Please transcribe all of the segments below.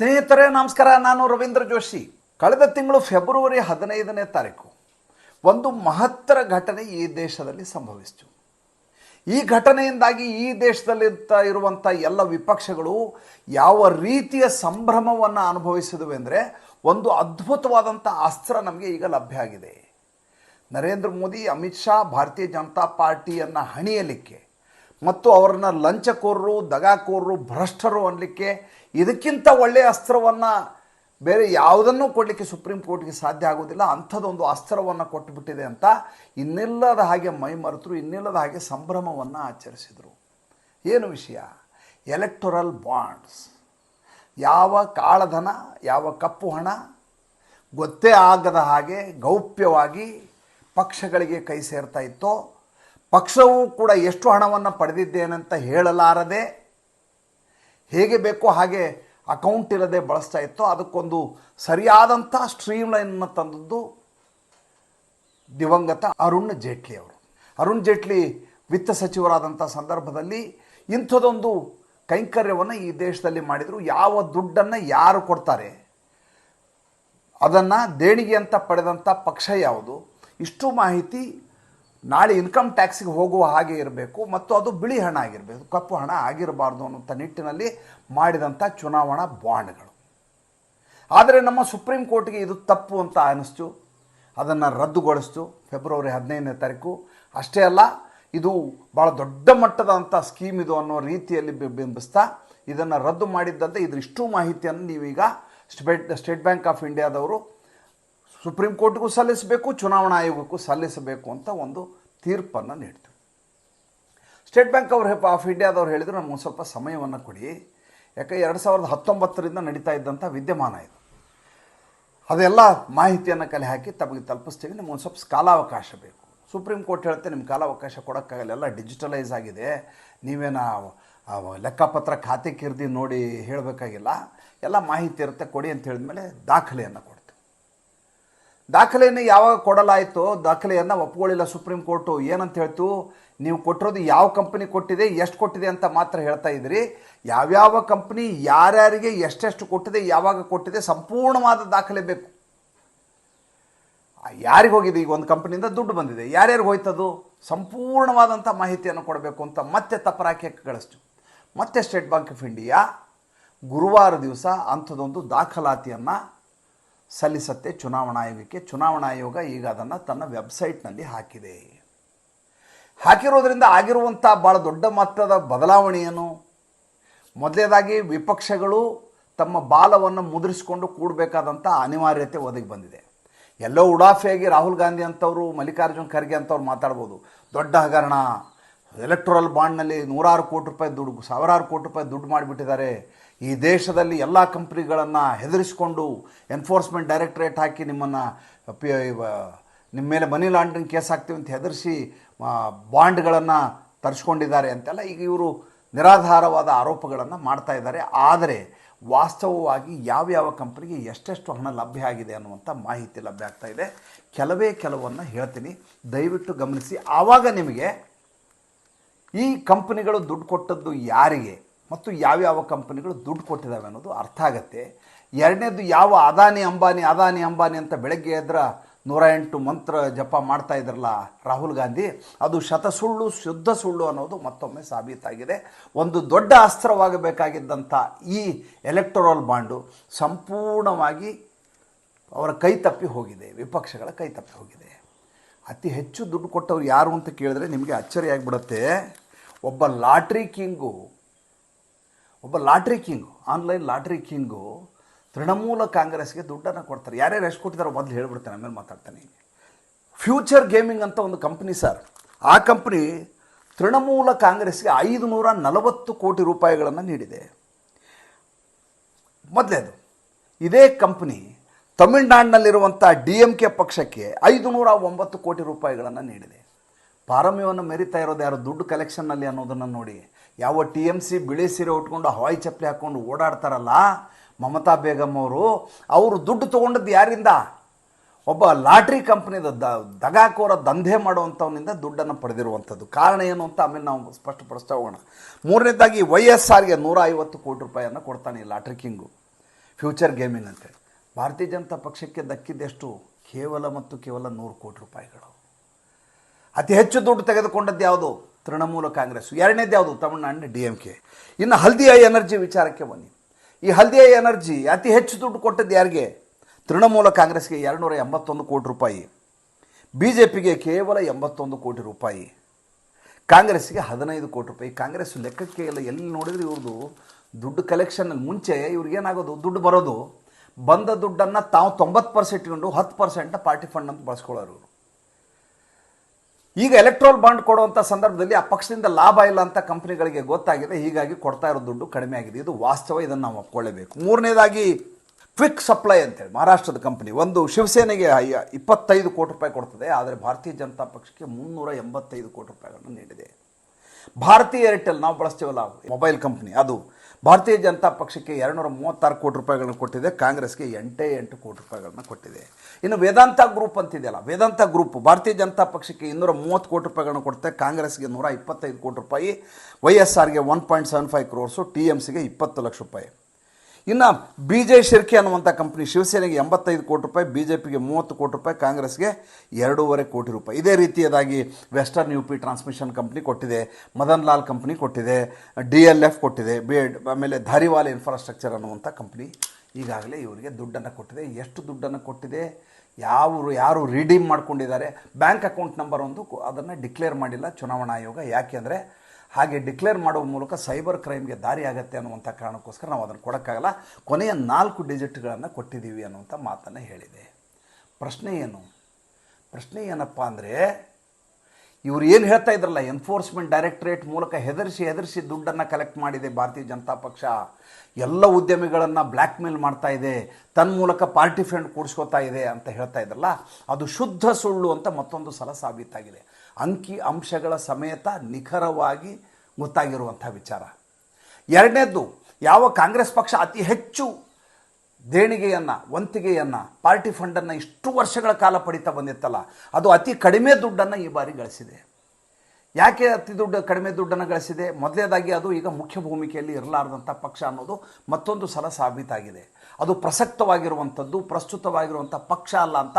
ಸ್ನೇಹಿತರೇ, ನಮಸ್ಕಾರ. ನಾನು ರವೀಂದ್ರ ಜೋಶಿ. ಕಳೆದ ತಿಂಗಳು ಫೆಬ್ರವರಿ ಹದಿನೈದನೇ ತಾರೀಕು ಒಂದು ಮಹತ್ತರ ಘಟನೆ ಈ ದೇಶದಲ್ಲಿ ಸಂಭವಿಸಿತು. ಈ ಘಟನೆಯಿಂದಾಗಿ ಈ ದೇಶದಲ್ಲಿ ಇರುವಂಥ ಎಲ್ಲ ವಿಪಕ್ಷಗಳು ಯಾವ ರೀತಿಯ ಸಂಭ್ರಮವನ್ನು ಅನುಭವಿಸಿದವು ಅಂದರೆ ಒಂದು ಅದ್ಭುತವಾದಂಥ ಅಸ್ತ್ರ ನಮಗೆ ಈಗ ಲಭ್ಯ ಆಗಿದೆ. ನರೇಂದ್ರ ಮೋದಿ, ಅಮಿತ್ ಶಾ, ಭಾರತೀಯ ಜನತಾ ಪಾರ್ಟಿಯನ್ನು ಹಣಿಯಲಿಕ್ಕೆ ಮತ್ತು ಅವರನ್ನ ಲಂಚಕೋರರು, ದಗಾಕೋರರು, ಭ್ರಷ್ಟರು ಅನ್ನಲಿಕ್ಕೆ ಇದಕ್ಕಿಂತ ಒಳ್ಳೆಯ ಅಸ್ತ್ರವನ್ನು ಬೇರೆ ಯಾವುದನ್ನು ಕೊಡಲಿಕ್ಕೆ ಸುಪ್ರೀಂ ಕೋರ್ಟ್ಗೆ ಸಾಧ್ಯ ಆಗೋದಿಲ್ಲ ಅಂಥದ್ದೊಂದು ಅಸ್ತ್ರವನ್ನು ಕೊಟ್ಟುಬಿಟ್ಟಿದೆ ಅಂತ ಇನ್ನಿಲ್ಲದ ಹಾಗೆ ಮೈ ಮರೆತರು, ಇನ್ನಿಲ್ಲದ ಹಾಗೆ ಸಂಭ್ರಮವನ್ನು ಆಚರಿಸಿದರು. ಏನು ವಿಷಯ? ಎಲೆಕ್ಟೊರಲ್ ಬಾಂಡ್ಸ್ ಯಾವ ಕಾಳಧನ, ಯಾವ ಕಪ್ಪು ಹಣ ಗೊತ್ತೇ ಆಗದ ಹಾಗೆ ಗೌಪ್ಯವಾಗಿ ಪಕ್ಷಗಳಿಗೆ ಕೈ ಸೇರ್ತಾ ಇತ್ತೋ ಪಕ್ಷವು ಕೂಡ ಎಷ್ಟು ಹಣವನ್ನು ಪಡೆದಿದ್ದೇನಂತ ಹೇಳಲಾರದೆ ಹೇಗೆ ಬೇಕೋ ಹಾಗೆ ಅಕೌಂಟ್ ಇರದೆ ಬಳಸ್ತಾ ಇತ್ತು. ಅದಕ್ಕೊಂದು ಸರಿಯಾದಂಥ ಸ್ಟ್ರೀಮ್ ಲೈನನ್ನು ತಂದದ್ದು ದಿವಂಗತ ಅರುಣ್ ಜೇಟ್ಲಿ ಅವರು. ಅರುಣ್ ಜೇಟ್ಲಿ ವಿತ್ತ ಸಚಿವರಾದಂಥ ಸಂದರ್ಭದಲ್ಲಿ ಇಂಥದೊಂದು ಕೈಂಕರ್ಯವನ್ನು ಈ ದೇಶದಲ್ಲಿ ಮಾಡಿದರು. ಯಾವ ದುಡ್ಡನ್ನು ಯಾರು ಕೊಡ್ತಾರೆ? ಅದನ್ನು ದೇಣಿಗೆ ಅಂತ ಪಡೆದಂಥ ಪಕ್ಷ ಯಾವುದು? ಇಷ್ಟು ಮಾಹಿತಿ ನಾಳೆ ಇನ್ಕಮ್ ಟ್ಯಾಕ್ಸಿಗೆ ಹೋಗುವ ಹಾಗೆ ಇರಬೇಕು ಮತ್ತು ಅದು ಬಿಳಿ ಹಣ ಆಗಿರಬೇಕು, ಕಪ್ಪು ಹಣ ಆಗಿರಬಾರ್ದು ಅನ್ನುವಂಥ ನಿಟ್ಟಿನಲ್ಲಿ ಮಾಡಿದಂಥ ಚುನಾವಣಾ ಬಾಂಡ್ಗಳು. ಆದರೆ ನಮ್ಮ ಸುಪ್ರೀಂ ಕೋರ್ಟ್ಗೆ ಇದು ತಪ್ಪು ಅಂತ ಅನ್ನಿಸ್ತು ಅದನ್ನು ರದ್ದುಗೊಳಿಸ್ತು ಫೆಬ್ರವರಿ ಹದಿನೈದನೇ ತಾರೀಕು. ಅಷ್ಟೇ ಅಲ್ಲ, ಇದು ಭಾಳ ದೊಡ್ಡ ಮಟ್ಟದಂಥ ಸ್ಕೀಮ್ ಇದು ಅನ್ನೋ ರೀತಿಯಲ್ಲಿ ಬಿಂಬಿಸ್ತಾ ಇದನ್ನು ರದ್ದು ಮಾಡಿದ್ದಂತೆ ಇದ್ರ ಇಷ್ಟು ಮಾಹಿತಿಯನ್ನು ನೀವೀಗ ಸ್ಟೇಟ್ ಸ್ಟೇಟ್ ಬ್ಯಾಂಕ್ ಆಫ್ ಇಂಡಿಯಾದವರು ಸುಪ್ರೀಂ ಕೋರ್ಟ್ಗೂ ಸಲ್ಲಿಸಬೇಕು, ಚುನಾವಣಾ ಆಯೋಗಕ್ಕೂ ಸಲ್ಲಿಸಬೇಕು ಅಂತ ಒಂದು ತೀರ್ಪನ್ನು ನೀಡ್ತೀವಿ. ಸ್ಟೇಟ್ ಬ್ಯಾಂಕ್ ಅವ್ರು ಆಫ್ ಇಂಡಿಯಾದವ್ರು ಹೇಳಿದ್ರು ನಮ್ಗೆ ಒಂದು ಸ್ವಲ್ಪ ಸಮಯವನ್ನು ಕೊಡಿ. ಯಾಕೆ, ಎರಡು ಸಾವಿರದ ಹತ್ತೊಂಬತ್ತರಿಂದ ನಡೀತಾ ಇದ್ದಂಥ ವಿದ್ಯಮಾನ ಇದು. ಅದೆಲ್ಲ ಮಾಹಿತಿಯನ್ನು ಕಲೆ ಹಾಕಿ ತಮಗೆ ತಲುಪಿಸ್ತೀವಿ. ನಿಮ್ಗೆ ಒಂದು ಸ್ವಲ್ಪ ಕಾಲಾವಕಾಶ ಬೇಕು. ಸುಪ್ರೀಂ ಕೋರ್ಟ್ ಹೇಳುತ್ತೆ, ನಿಮ್ಗೆ ಕಾಲಾವಕಾಶ ಕೊಡೋಕ್ಕಾಗಲ್ಲ, ಎಲ್ಲ ಡಿಜಿಟಲೈಸ್ ಆಗಿದೆ. ನೀವೇನ ಲೆಕ್ಕಪತ್ರ ಖಾತೆ ಕಿರ್ದಿ ನೋಡಿ ಹೇಳಬೇಕಾಗಿಲ್ಲ. ಎಲ್ಲ ಮಾಹಿತಿ ಇರುತ್ತೆ, ಕೊಡಿ ಅಂತ ಹೇಳಿದ್ಮೇಲೆ ದಾಖಲೆಯನ್ನು ಕೊಡ್ತೀವಿ ದಾಖಲೆಯನ್ನು ಯಾವಾಗ ಕೊಡಲಾಯಿತು ದಾಖಲೆಯನ್ನು ಒಪ್ಕೊಳ್ಳಿಲ್ಲ ಸುಪ್ರೀಂ ಕೋರ್ಟು ಏನಂತ ಹೇಳ್ತು? ನೀವು ಕೊಟ್ಟಿರೋದು ಯಾವ ಕಂಪನಿ ಕೊಟ್ಟಿದೆ, ಎಷ್ಟು ಕೊಟ್ಟಿದೆ ಅಂತ ಮಾತ್ರ ಹೇಳ್ತಾ ಇದ್ರಿ. ಯಾವ್ಯಾವ ಕಂಪ್ನಿ ಯಾರ್ಯಾರಿಗೆ ಎಷ್ಟೆಷ್ಟು ಕೊಟ್ಟಿದೆ, ಯಾವಾಗ ಕೊಟ್ಟಿದೆ ಸಂಪೂರ್ಣವಾದ ದಾಖಲೆ ಬೇಕು. ಯಾರಿಗೆ ಹೋಗಿದೆ? ಈಗ ಒಂದು ಕಂಪ್ನಿಯಿಂದ ದುಡ್ಡು ಬಂದಿದೆ. ಯಾರ್ಯಾರಿಗೆ ಹೋಯ್ತದು? ಸಂಪೂರ್ಣವಾದಂಥ ಮಾಹಿತಿಯನ್ನು ಕೊಡಬೇಕು ಅಂತ ಮತ್ತೆ ತಪ್ಪರಾಕಿ ಕಳಿಸ್ತು ಮತ್ತೆ ಸ್ಟೇಟ್ ಬ್ಯಾಂಕ್ ಆಫ್ ಇಂಡಿಯಾ ಗುರುವಾರ ದಿವಸ ಅಂಥದ್ದೊಂದು ದಾಖಲಾತಿಯನ್ನು ಸಲ್ಲಿಸತ್ತೆ ಚುನಾವಣಾ ಆಯೋಗಕ್ಕೆ. ಚುನಾವಣಾ ಆಯೋಗ ಈಗ ಅದನ್ನು ತನ್ನ ವೆಬ್ಸೈಟ್ನಲ್ಲಿ ಹಾಕಿದೆ. ಹಾಕಿರೋದ್ರಿಂದ ಆಗಿರುವಂಥ ಭಾಳ ದೊಡ್ಡ ಮಟ್ಟದ ಬದಲಾವಣೆಯನ್ನು ಮೊದಲೇದಾಗಿ ವಿಪಕ್ಷಗಳು ತಮ್ಮ ಬಾಲವನ್ನು ಮುದ್ರಿಸಿಕೊಂಡು ಕೂಡಬೇಕಾದಂಥ ಅನಿವಾರ್ಯತೆ ಒದಗಿ ಬಂದಿದೆ. ಎಲ್ಲೋ ಉಡಾಫಿಯಾಗಿ ರಾಹುಲ್ ಗಾಂಧಿ ಅಂತವರು, ಮಲ್ಲಿಕಾರ್ಜುನ್ ಖರ್ಗೆ ಅಂಥವ್ರು ಮಾತಾಡ್ಬೋದು. ದೊಡ್ಡ ಹಗರಣ. ಎಲೆಕ್ಟ್ರಲ್ ಬಾಂಡ್ನಲ್ಲಿ ನೂರಾರು ಕೋಟಿ ರೂಪಾಯಿ ದುಡ್ಡು, ಸಾವಿರಾರು ಕೋಟಿ ರೂಪಾಯಿ ದುಡ್ಡು ಮಾಡಿಬಿಟ್ಟಿದ್ದಾರೆ. ಈ ದೇಶದಲ್ಲಿ ಎಲ್ಲ ಕಂಪ್ನಿಗಳನ್ನು ಹೆದರಿಸಿಕೊಂಡು ಎನ್ಫೋರ್ಸ್ಮೆಂಟ್ ಡೈರೆಕ್ಟ್ರೇಟ್ ಹಾಕಿ ನಿಮ್ಮನ್ನು ನಿಮ್ಮ ಮೇಲೆ ಮನಿ ಲಾಂಡ್ರಿಂಗ್ ಕೇಸ್ ಹಾಕ್ತೀವಿ ಅಂತ ಹೆದರಿಸಿ ಬಾಂಡ್ಗಳನ್ನು ತರಿಸ್ಕೊಂಡಿದ್ದಾರೆ ಅಂತೆಲ್ಲ ಈಗ ಇವರು ನಿರಾಧಾರವಾದ ಆರೋಪಗಳನ್ನು ಮಾಡ್ತಾ ಇದ್ದಾರೆ. ಆದರೆ ವಾಸ್ತವವಾಗಿ ಯಾವ್ಯಾವ ಕಂಪ್ನಿಗೆ ಎಷ್ಟೆಷ್ಟು ಹಣ ಲಭ್ಯ ಆಗಿದೆ ಅನ್ನುವಂಥ ಮಾಹಿತಿ ಲಭ್ಯ ಆಗ್ತಾ ಇದೆ. ಕೆಲವೇ ಕೆಲವನ್ನು ಹೇಳ್ತೀನಿ. ದಯವಿಟ್ಟು ಗಮನಿಸಿ. ಆವಾಗ ನಿಮಗೆ ಈ ಕಂಪನಿಗಳು ದುಡ್ಡು ಕೊಟ್ಟದ್ದು ಯಾರಿಗೆ? ಮತ್ತು ಯಾವ್ಯಾವ ಕಂಪನಿಗಳು ದುಡ್ಡು ಕೊಟ್ಟಿದ್ದಾವೆ ಅನ್ನೋದು ಅರ್ಥ ಆಗತ್ತೆ. ಎರಡನೇದು ಯಾವ ಅದಾನಿ ಅಂಬಾನಿ ಅದಾನಿ ಅಂಬಾನಿ ಅಂತ ಬೆಳಗ್ಗೆ ಎದ್ರ ನೂರ ಎಂಟು ಮಂತ್ರ ಜಪ ಮಾಡ್ತಾ ಇದ್ರಲ್ಲ ರಾಹುಲ್ ಗಾಂಧಿ, ಅದು ಶತ ಸುಳ್ಳು, ಶುದ್ಧ ಸುಳ್ಳು ಅನ್ನೋದು ಮತ್ತೊಮ್ಮೆ ಸಾಬೀತಾಗಿದೆ. ಒಂದು ದೊಡ್ಡ ಅಸ್ತ್ರವಾಗಬೇಕಾಗಿದ್ದಂಥ ಈ ಎಲೆಕ್ಟೋರಲ್ ಬಾಂಡು ಸಂಪೂರ್ಣವಾಗಿ ಅವರ ಕೈ ತಪ್ಪಿ ಹೋಗಿದೆ, ವಿಪಕ್ಷಗಳ ಕೈ ತಪ್ಪಿ ಹೋಗಿದೆ. ಅತಿ ಹೆಚ್ಚು ದುಡ್ಡು ಕೊಟ್ಟವರು ಯಾರು ಅಂತ ಕೇಳಿದ್ರೆ ನಿಮಗೆ ಅಚ್ಚರಿಯಾಗಿಬಿಡುತ್ತೆ. ಒಬ್ಬ ಲಾಟ್ರಿ ಕಿಂಗು ಒಬ್ಬ lottery king, online lottery king Trinamool ಕಾಂಗ್ರೆಸ್ಗೆ ದುಡ್ಡನ್ನು ಕೊಡ್ತಾರೆ. ಯಾರ್ಯಾರು ಎಷ್ಟು ಕೊಟ್ಟಿದ್ದಾರೆ ಮೊದಲು ಹೇಳ್ಬಿಡ್ತಾನೆ ಆಮೇಲೆ ಮಾತಾಡ್ತಾನೆ ಫ್ಯೂಚರ್ ಗೇಮಿಂಗ್ ಅಂತ ಒಂದು ಕಂಪ್ನಿ ಸರ್. ಆ ಕಂಪ್ನಿ ತೃಣಮೂಲ ಕಾಂಗ್ರೆಸ್ಗೆ ಐದು ನೂರ ನಲವತ್ತು ಕೋಟಿ ರೂಪಾಯಿಗಳನ್ನು ನೀಡಿದೆ. ಮೊದಲೇದು, ಇದೇ ಕಂಪ್ನಿ ತಮಿಳ್ನಾಡಿನಲ್ಲಿರುವಂಥ ಡಿ ಎಂ ಕೆ ಪಕ್ಷಕ್ಕೆ ಐದು ನೂರ ಒಂಬತ್ತು ಕೋಟಿ ರೂಪಾಯಿಗಳನ್ನು ನೀಡಿದೆ. ಪಾರಮ್ಯವನ್ನು ಮೆರಿತಾ ಇರೋದು ಯಾರು? ದುಡ್ಡು ಕಲೆಕ್ಷನ್ನಲ್ಲಿ ಅನ್ನೋದನ್ನು ನೋಡಿ. ಯಾವ ಟಿ ಎಂ ಸಿ ಬಿಳಿ ಸೀರೆ ಉಟ್ಕೊಂಡು ಹವಾಯಿ ಚಪ್ಪಲಿ ಹಾಕ್ಕೊಂಡು ಓಡಾಡ್ತಾರಲ್ಲ ಮಮತಾ ಬೇಗಮ್ ಅವರು ಅವರು ದುಡ್ಡು ತೊಗೊಂಡದ್ದು ಯಾರಿಂದ? ಒಬ್ಬ ಲಾಟ್ರಿ ಕಂಪ್ನಿದ ದ, ದಗಾಕೋರ ದಂಧೆ ಮಾಡುವಂಥವನಿಂದ ದುಡ್ಡನ್ನು ಪಡೆದಿರುವಂಥದ್ದು. ಕಾರಣ ಏನು ಅಂತ ಆಮೇಲೆ ನಾವು ಸ್ಪಷ್ಟಪಡಿಸ್ತಾ ಹೋಗೋಣ. ಮೂರನೇದಾಗಿ ವೈ ಎಸ್ ಆರ್ಗೆ ನೂರ ಐವತ್ತು ಕೋಟಿ ರೂಪಾಯಿಯನ್ನು ಕೊಡ್ತಾನೆ ಲಾಟ್ರಿ ಕಿಂಗು. ಫ್ಯೂಚರ್ ಗೇಮಿಂಗ್ ಅಂತೇಳಿ ಭಾರತೀಯ ಜನತಾ ಪಕ್ಷಕ್ಕೆ ದಕ್ಕಿದ್ದೆಷ್ಟು? ಕೇವಲ ಮತ್ತು ಕೇವಲ ನೂರು ಕೋಟಿ ರೂಪಾಯಿಗಳು. ಅತಿ ಹೆಚ್ಚು ದುಡ್ಡು ತೆಗೆದುಕೊಂಡದ್ದು ಯಾವುದು? ತೃಣಮೂಲ ಕಾಂಗ್ರೆಸ್. ಎರಡನೇದು ಯಾವುದು? ತಮಿಳುನಾಡಿನ ಡಿ ಎಂ ಕೆ. ಇನ್ನು ಹಲ್ದಿಯಾ ಎನರ್ಜಿ ವಿಚಾರಕ್ಕೆ ಬನ್ನಿ. ಈ ಹಲ್ದಿ ಐ ಎನರ್ಜಿ ಅತಿ ಹೆಚ್ಚು ದುಡ್ಡು ಕೊಟ್ಟದ್ದು ಯಾರಿಗೆ? ತೃಣಮೂಲ ಕಾಂಗ್ರೆಸ್ಗೆ ಎರಡುನೂರ ಎಂಬತ್ತೊಂದು ಕೋಟಿ ರೂಪಾಯಿ. ಬಿ ಜೆ ಪಿಗೆ ಕೇವಲ ಎಂಬತ್ತೊಂದು ಕೋಟಿ ರೂಪಾಯಿ. ಕಾಂಗ್ರೆಸ್ಗೆ ಹದಿನೈದು ಕೋಟಿ ರೂಪಾಯಿ. ಕಾಂಗ್ರೆಸ್ ಲೆಕ್ಕಕ್ಕೆ ಎಲ್ಲ ಎಲ್ಲಿ ನೋಡಿದ್ರೆ ಇವ್ರದ್ದು ದುಡ್ಡು ಕಲೆಕ್ಷನಲ್ಲಿ ಮುಂಚೆ ಇವ್ರಿಗೇನಾಗೋದು ದುಡ್ಡು ಬರೋದು. ಬಂದ ದುಡ್ಡನ್ನು ತಾವು ತೊಂಬತ್ತು ಪರ್ಸೆಂಟ್ ಇಟ್ಕೊಂಡು ಹತ್ತು ಪರ್ಸೆಂಟ್ನ ಪಾರ್ಟಿ ಫಂಡ್ ಅಂತ ಬಳಸ್ಕೊಳ್ಳೋರು ಇವರು. ಈಗ ಎಲೆಕ್ಟ್ರೋಲ್ ಬಾಂಡ್ ಕೊಡುವಂಥ ಸಂದರ್ಭದಲ್ಲಿ ಆ ಪಕ್ಷದಿಂದ ಲಾಭ ಇಲ್ಲ ಅಂತ ಕಂಪ್ನಿಗಳಿಗೆ ಗೊತ್ತಾಗಿದೆ. ಹೀಗಾಗಿ ಕೊಡ್ತಾ ಇರೋ ದುಡ್ಡು ಕಡಿಮೆ ಆಗಿದೆ. ಇದು ವಾಸ್ತವ, ಇದನ್ನು ನಾವು ಒಪ್ಕೊಳ್ಳೇಬೇಕು. ಮೂರನೇದಾಗಿ ಕ್ವಿಕ್ ಸಪ್ಲೈ ಅಂತೇಳಿ ಮಹಾರಾಷ್ಟ್ರದ ಕಂಪ್ನಿ ಒಂದು ಶಿವಸೇನೆಗೆ ಇಪ್ಪತ್ತೈದು ಕೋಟಿ ರೂಪಾಯಿ ಕೊಡ್ತದೆ. ಆದರೆ ಭಾರತೀಯ ಜನತಾ ಪಕ್ಷಕ್ಕೆ ಮುನ್ನೂರ ಎಂಬತ್ತೈದು ಕೋಟಿ ರೂಪಾಯಿಗಳನ್ನು ನೀಡಿದೆ. ಭಾರತೀಯ ಏರ್ಟೆಲ್ ನಾವು ಬಳಸ್ತೀವಲ್ಲ ಮೊಬೈಲ್ ಕಂಪ್ನಿ ಅದು ಭಾರತೀಯ ಜನತಾ ಪಕ್ಷಕ್ಕೆ ಎರಡುನೂರ ಮೂವತ್ತಾರು ಕೋಟಿ ರೂಪಾಯಿಗಳನ್ನು ಕೊಟ್ಟಿದೆ, ಕಾಂಗ್ರೆಸ್ಗೆ ಎಂಟೇ ಎಂಟು ಕೋಟಿ ರೂಪಾಯಿಗಳನ್ನ ಕೊಟ್ಟಿದೆ. ಇನ್ನು ವೇದಾಂತ ಗ್ರೂಪ್ ಅಂತಿದೆಯಲ್ಲ, ವೇದಾಂತ ಗ್ರೂಪ್ ಭಾರತೀಯ ಜನತಾ ಪಕ್ಷಕ್ಕೆ ಇನ್ನೂರ ಮೂವತ್ತು ಕೋಟಿ ರೂಪಾಯಿಗಳನ್ನು ಕೊಡುತ್ತೆ ಕಾಂಗ್ರೆಸ್ಗೆ ನೂರ ಇಪ್ಪತ್ತೈದು ಕೋಟಿ ರೂಪಾಯಿ Y S ಆರ್ಗೆ one point seven five crores, T M ಸಿಗೆ ಇಪ್ಪತ್ತು ಲಕ್ಷ ರೂಪಾಯಿ. ಇನ್ನು ಬಿ ಜೆ ಶಿರ್ಕೆ ಅನ್ನುವಂಥ ಕಂಪ್ನಿ ಶಿವಸೇನೆಗೆ ಎಂಬತ್ತೈದು ಕೋಟಿ ರೂಪಾಯಿ ಬಿ ಜೆ ಪಿಗೆ ಮೂವತ್ತು ಕೋಟಿ ರೂಪಾಯಿ, ಕಾಂಗ್ರೆಸ್ಗೆ ಎರಡೂವರೆ ಕೋಟಿ ರೂಪಾಯಿ. ಇದೇ ರೀತಿಯದಾಗಿ western U P transmission company ಕೊಟ್ಟಿದೆ, ಮದನ್ ಲಾಲ್ ಕಂಪ್ನಿ ಕೊಟ್ಟಿದೆ ಡಿ ಎಲ್ ಎಫ್ ಕೊಟ್ಟಿದೆ, ಬಿ, ಆಮೇಲೆ ಧಾರಿವಾಲ್ ಇನ್ಫ್ರಾಸ್ಟ್ರಕ್ಚರ್ ಅನ್ನುವಂಥ ಕಂಪ್ನಿ ಈಗಾಗಲೇ ಇವರಿಗೆ ದುಡ್ಡನ್ನು ಕೊಟ್ಟಿದೆ. ಎಷ್ಟು ದುಡ್ಡನ್ನು ಕೊಟ್ಟಿದೆ? ಯಾವ ಯಾರು ರೀಡೀಮ್ ಮಾಡ್ಕೊಂಡಿದ್ದಾರೆ? ಬ್ಯಾಂಕ್ ಅಕೌಂಟ್ ನಂಬರ್ ಒಂದು, ಅದನ್ನು ಡಿಕ್ಲೇರ್ ಮಾಡಿಲ್ಲ. ಚುನಾವಣಾ ಆಯೋಗ ಯಾಕೆಂದರೆ ಹಾಗೆ ಡಿಕ್ಲೇರ್ ಮಾಡುವ ಮೂಲಕ ಸೈಬರ್ ಕ್ರೈಮ್ಗೆ ದಾರಿ ಆಗುತ್ತೆ ಅನ್ನುವಂಥ ಕಾರಣಕ್ಕೋಸ್ಕರ ನಾವು ಅದನ್ನು ಕೊಡೋಕ್ಕಾಗಲ್ಲ. ಕೊನೆಯ ನಾಲ್ಕು ಡಿಜಿಟ್ಗಳನ್ನು ಕೊಟ್ಟಿದ್ದೀವಿ ಅನ್ನುವಂಥ ಮಾತನ್ನು ಹೇಳಿದೆ. ಪ್ರಶ್ನೆ ಏನು? ಪ್ರಶ್ನೆ ಏನಪ್ಪ ಅಂದರೆ, ಇವರು ಏನು ಹೇಳ್ತಾ ಇದ್ರಲ್ಲ ಎನ್ಫೋರ್ಸ್ಮೆಂಟ್ ಡೈರೆಕ್ಟರೇಟ್ ಮೂಲಕ ಹೆದರಿಸಿ ಹೆದರಿಸಿ ದುಡ್ಡನ್ನು ಕಲೆಕ್ಟ್ ಮಾಡಿದೆ ಭಾರತೀಯ ಜನತಾ ಪಕ್ಷ. ಎಲ್ಲ ಉದ್ಯಮಿಗಳನ್ನು ಬ್ಲ್ಯಾಕ್ ಮೇಲ್ ಮಾಡ್ತಾ ಇದೆ ತನ್ನ ಮೂಲಕ ಪಾರ್ಟಿ ಫ್ರೆಂಡ್ ಕೂಡಿಸ್ಕೋತಾ ಇದೆ ಅಂತ ಹೇಳ್ತಾ ಇದ್ರಲ್ಲ, ಅದು ಶುದ್ಧ ಸುಳ್ಳು ಅಂತ ಮತ್ತೊಂದು ಸಲ ಸಾಬೀತಾಗಿದೆ. ಅಂಕಿ ಅಂಶಗಳ ಸಮೇತ ನಿಖರವಾಗಿ ಗೊತ್ತಾಗಿರುವಂಥ ವಿಚಾರ. ಎರಡನೇದ್ದು, ಯಾವ ಕಾಂಗ್ರೆಸ್ ಪಕ್ಷ ಅತಿ ಹೆಚ್ಚು ದೇಣಿಗೆಯನ್ನು, ವಂತಿಗೆಯನ್ನು, ಪಾರ್ಟಿ ಫಂಡನ್ನು ಇಷ್ಟು ವರ್ಷಗಳ ಕಾಲ ಪಡಿತಾ ಬಂದಿತ್ತಲ್ಲ, ಅದು ಅತಿ ಕಡಿಮೆ ದುಡ್ಡನ್ನು ಈ ಬಾರಿ ಗಳಿಸಿದೆ. ಯಾಕೆ ಅತಿ ದುಡ್ಡು ಕಡಿಮೆ ದುಡ್ಡನ್ನು ಗಳಿಸಿದೆ? ಮೊದಲೇದಾಗಿ ಅದು ಈಗ ಮುಖ್ಯ ಭೂಮಿಕೆಯಲ್ಲಿ ಇರಲಾರ್ದಂಥ ಪಕ್ಷ ಅನ್ನೋದು ಮತ್ತೊಂದು ಸಲ ಸಾಬೀತಾಗಿದೆ. ಅದು ಪ್ರಸಕ್ತವಾಗಿರುವಂಥದ್ದು, ಪ್ರಸ್ತುತವಾಗಿರುವಂಥ ಪಕ್ಷ ಅಲ್ಲ ಅಂತ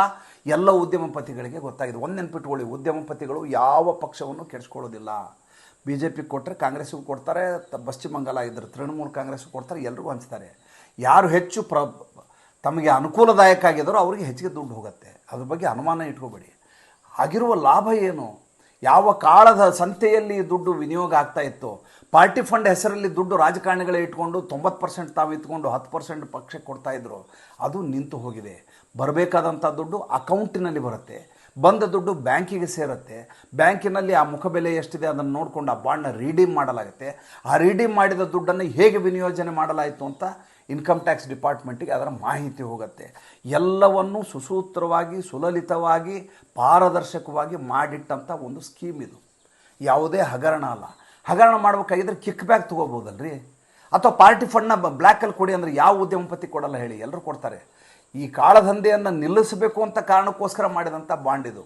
ಎಲ್ಲ ಉದ್ಯಮಪತಿಗಳಿಗೆ ಗೊತ್ತಾಗಿದೆ. ಒಂದು ನೆನ್ಪಿಟ್ಕೊಳ್ಳಿ, ಉದ್ಯಮಪತಿಗಳು ಯಾವ ಪಕ್ಷವನ್ನು ಕೆಡಿಸ್ಕೊಳ್ಳೋದಿಲ್ಲ. ಬಿ ಜೆ ಪಿ ಕೊಟ್ಟರೆ ಕಾಂಗ್ರೆಸ್ಗೂ ಕೊಡ್ತಾರೆ ಪಶ್ಚಿಮ ಬಂಗಾಳ ಇದ್ದರೆ ತೃಣಮೂಲ ಕಾಂಗ್ರೆಸ್ಗೂ ಕೊಡ್ತಾರೆ ಎಲ್ಲರಿಗೂ ಹಂಚ್ತಾರೆ. ಯಾರು ಹೆಚ್ಚು ಪ್ರ ತಮಗೆ ಅನುಕೂಲದಾಯಕ ಆಗಿದ್ದರೂ ಅವರಿಗೆ ಹೆಚ್ಚಿಗೆ ದುಡ್ಡು ಹೋಗುತ್ತೆ. ಅದ್ರ ಬಗ್ಗೆ ಅನುಮಾನ ಇಟ್ಕೋಬೇಡಿ. ಆಗಿರುವ ಲಾಭ ಏನು? ಯಾವ ಕಾಳದ ಸಂತೆಯಲ್ಲಿ ದುಡ್ಡು ವಿನಿಯೋಗ ಆಗ್ತಾ ಇತ್ತು? ಪಾರ್ಟಿ ಫಂಡ್ ಹೆಸರಲ್ಲಿ ದುಡ್ಡು ರಾಜಕಾರಣಿಗಳೇ ಇಟ್ಕೊಂಡು ತೊಂಬತ್ತು ಪರ್ಸೆಂಟ್ ತಾವು ಇಟ್ಕೊಂಡು ಹತ್ತು ಪರ್ಸೆಂಟ್ ಪಕ್ಷಕ್ಕೆ ಕೊಡ್ತಾಯಿದ್ರು ಅದು ನಿಂತು ಹೋಗಿದೆ. ಬರಬೇಕಾದಂಥ ದುಡ್ಡು ಅಕೌಂಟಿನಲ್ಲಿ ಬರುತ್ತೆ. ಬಂದ ದುಡ್ಡು ಬ್ಯಾಂಕಿಗೆ ಸೇರುತ್ತೆ. ಬ್ಯಾಂಕಿನಲ್ಲಿ ಆ ಮುಖಬೆಲೆ ಎಷ್ಟಿದೆ ಅದನ್ನು ನೋಡಿಕೊಂಡು ಆ ಬಾಂಡ್ನ ರೀಡೀಮ್ ಮಾಡಲಾಗುತ್ತೆ. ಆ ರೀಡೀಮ್ ಮಾಡಿದ ದುಡ್ಡನ್ನು ಹೇಗೆ ವಿನಿಯೋಜನೆ ಮಾಡಲಾಯಿತು ಅಂತ ಇನ್ಕಮ್ ಟ್ಯಾಕ್ಸ್ ಡಿಪಾರ್ಟ್ಮೆಂಟಿಗೆ ಅದರ ಮಾಹಿತಿ ಹೋಗುತ್ತೆ. ಎಲ್ಲವನ್ನು ಸುಸೂತ್ರವಾಗಿ, ಸುಲಲಿತವಾಗಿ, ಪಾರದರ್ಶಕವಾಗಿ ಮಾಡಿಟ್ಟಂಥ ಒಂದು ಸ್ಕೀಮ್ ಇದು. ಯಾವುದೇ ಹಗರಣ ಅಲ್ಲ. ಹಗರಣ ಮಾಡ್ಬೇಕಾಗಿದ್ರೆ ಕಿಕ್ ಬ್ಯಾಕ್ ತೊಗೋಬೋದಲ್ರಿ ಅಥವಾ ಪಾರ್ಟಿ ಫಂಡ್ನ ಬ್ಲ್ಯಾಕಲ್ಲಿ ಕೊಡಿ ಅಂದರೆ ಯಾವ ಉದ್ಯಮಪತಿ ಕೊಡಲ್ಲ ಹೇಳಿ? ಎಲ್ಲರೂ ಕೊಡ್ತಾರೆ. ಈ ಕಾಳಧಂಧೆಯನ್ನು ನಿಲ್ಲಿಸಬೇಕು ಅಂತ ಕಾರಣಕ್ಕೋಸ್ಕರ ಮಾಡಿದಂಥ ಬಾಂಡ್ ಇದು.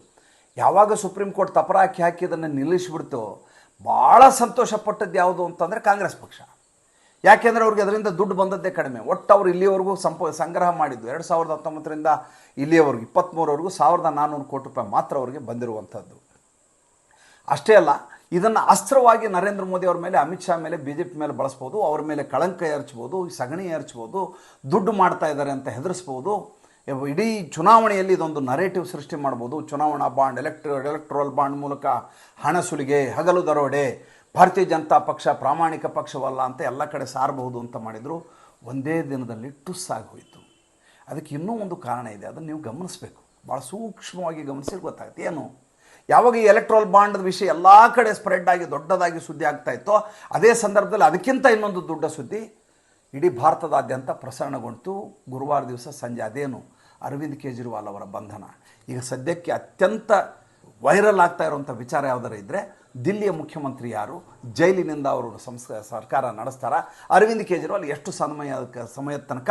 ಯಾವಾಗ ಸುಪ್ರೀಂ ಕೋರ್ಟ್ ತಪರಾಕಿ ಹಾಕಿ ಅದನ್ನು ನಿಲ್ಲಿಸಿಬಿಡ್ತು, ಭಾಳ ಸಂತೋಷಪಟ್ಟದ್ದು ಯಾವುದು ಅಂತಂದರೆ ಕಾಂಗ್ರೆಸ್ ಪಕ್ಷ. ಯಾಕೆಂದರೆ ಅವ್ರಿಗೆ ಅದರಿಂದ ದುಡ್ಡು ಬಂದದ್ದೇ ಕಡಿಮೆ. ಒಟ್ಟು ಅವ್ರು ಇಲ್ಲಿವರೆಗೂ ಸಂಪ, ಸಂಗ್ರಹ ಮಾಡಿದ್ದು ಎರಡು ಸಾವಿರದ ಹತ್ತೊಂಬತ್ತರಿಂದ ಇಲ್ಲಿಯವರೆಗೂ ಇಪ್ಪತ್ತ್ಮೂರವರೆಗೂ ಸಾವಿರದ ನಾನ್ನೂರು ಕೋಟಿ ರೂಪಾಯಿ ಮಾತ್ರ ಅವರಿಗೆ ಬಂದಿರುವಂಥದ್ದು. ಅಷ್ಟೇ ಅಲ್ಲ ಇದನ್ನು ಅಸ್ತ್ರವಾಗಿ ನರೇಂದ್ರ ಮೋದಿ ಅವ್ರ ಮೇಲೆ, ಅಮಿತ್ ಶಾ ಮೇಲೆ ಬಿ ಜೆ ಪಿ ಮೇಲೆ ಬಳಸ್ಬೋದು, ಅವ್ರ ಮೇಲೆ ಕಳಂಕ ಎರಚ್ಬೋದು ಸಗಣಿ ಎರಚ್ಬೋದು ದುಡ್ಡು ಮಾಡ್ತಾ ಇದ್ದಾರೆ ಅಂತ ಹೆದರಿಸ್ಬೋದು. ಇಡೀ ಚುನಾವಣೆಯಲ್ಲಿ ಇದೊಂದು ನರೇಟಿವ್ ಸೃಷ್ಟಿ ಮಾಡ್ಬೋದು. ಚುನಾವಣಾ ಬಾಂಡ್ ಎಲೆಕ್ಟ್ರ ಎಲೆಕ್ಟ್ರಲ್ ಬಾಂಡ್ ಮೂಲಕ ಹಣ ಸುಲಿಗೆ, ಹಗಲು ದರೋಡೆ, ಭಾರತೀಯ ಜನತಾ ಪಕ್ಷ ಪ್ರಾಮಾಣಿಕ ಪಕ್ಷವಲ್ಲ ಅಂತ ಎಲ್ಲ ಕಡೆ ಸಾರಬಹುದು ಅಂತ ಮಾಡಿದರು. ಒಂದೇ ದಿನದಲ್ಲಿ ಟುಸ್ ಆಗಿ ಹೋಯಿತು. ಅದಕ್ಕೆ ಇನ್ನೂ ಒಂದು ಕಾರಣ ಇದೆ. ಅದನ್ನು ನೀವು ಗಮನಿಸಬೇಕು. ಭಾಳ ಸೂಕ್ಷ್ಮವಾಗಿ ಗಮನಿಸಿ ಗೊತ್ತಾಗುತ್ತೆ. ಏನು? ಯಾವಾಗ ಈ ಎಲೆಕ್ಟ್ರಾಲ್ ಬಾಂಡ್ ವಿಷಯ ಎಲ್ಲ ಕಡೆ ಸ್ಪ್ರೆಡ್ ಆಗಿ ದೊಡ್ಡದಾಗಿ ಸುದ್ದಿ ಆಗ್ತಾ ಇತ್ತೋ, ಅದೇ ಸಂದರ್ಭದಲ್ಲಿ ಅದಕ್ಕಿಂತ ಇನ್ನೊಂದು ದೊಡ್ಡ ಸುದ್ದಿ, ಇಡೀ ಭಾರತದಾದ್ಯಂತ ಪ್ರಸರಣಗೊಂಡಿತು ಗುರುವಾರ ದಿವಸ ಸಂಜೆ ಅದೇನು ಅರವಿಂದ್ ಕೇಜ್ರಿವಾಲ್ ಅವರ ಬಂಧನ. ಈಗ ಸದ್ಯಕ್ಕೆ ಅತ್ಯಂತ ವೈರಲ್ ಆಗ್ತಾ ಇರುವಂಥ ವಿಚಾರ ಯಾವುದಾರು ಇದ್ದರೆ ದಿಲ್ಲಿಯ ಮುಖ್ಯಮಂತ್ರಿ ಯಾರು, ಜೈಲಿನಿಂದ ಅವರು ಸಂಸ್, ಸರ್ಕಾರ ನಡೆಸ್ತಾರ, ಅರವಿಂದ್ ಕೇಜ್ರಿವಾಲ್ ಎಷ್ಟು ಸಮಯ, ಸಮಯದ ತನಕ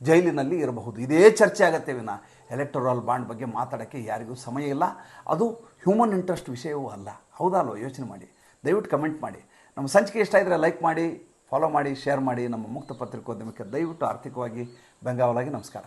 ಜೈಲಿನಲ್ಲಿ ಇರಬಹುದು? ಇದೇ ಚರ್ಚೆ ಆಗತ್ತೆ ವಿನ. ಎಲೆಕ್ಟೋರಲ್ ಬಾಂಡ್ ಬಗ್ಗೆ ಮಾತಾಡೋಕ್ಕೆ ಯಾರಿಗೂ ಸಮಯ ಇಲ್ಲ. ಅದು ಹ್ಯೂಮನ್ ಇಂಟ್ರೆಸ್ಟ್ ವಿಷಯವೂ ಅಲ್ಲ. ಹೌದಲ್ವ ಯೋಚನೆ ಮಾಡಿ. ದಯವಿಟ್ಟು ಕಮೆಂಟ್ ಮಾಡಿ. ನಮ್ಮ ಸಂಚಿಕೆ ಇಷ್ಟ ಇದ್ದರೆ ಲೈಕ್ ಮಾಡಿ ಫಾಲೋ ಮಾಡಿ ಶೇರ್ ಮಾಡಿ ನಮ್ಮ ಮುಕ್ತ ಪತ್ರಿಕೋದ್ಯಮಕ್ಕೆ ದಯವಿಟ್ಟು ಆರ್ಥಿಕವಾಗಿ ಬೆಂಗಾವಲಾಗಿ ನಮಸ್ಕಾರ.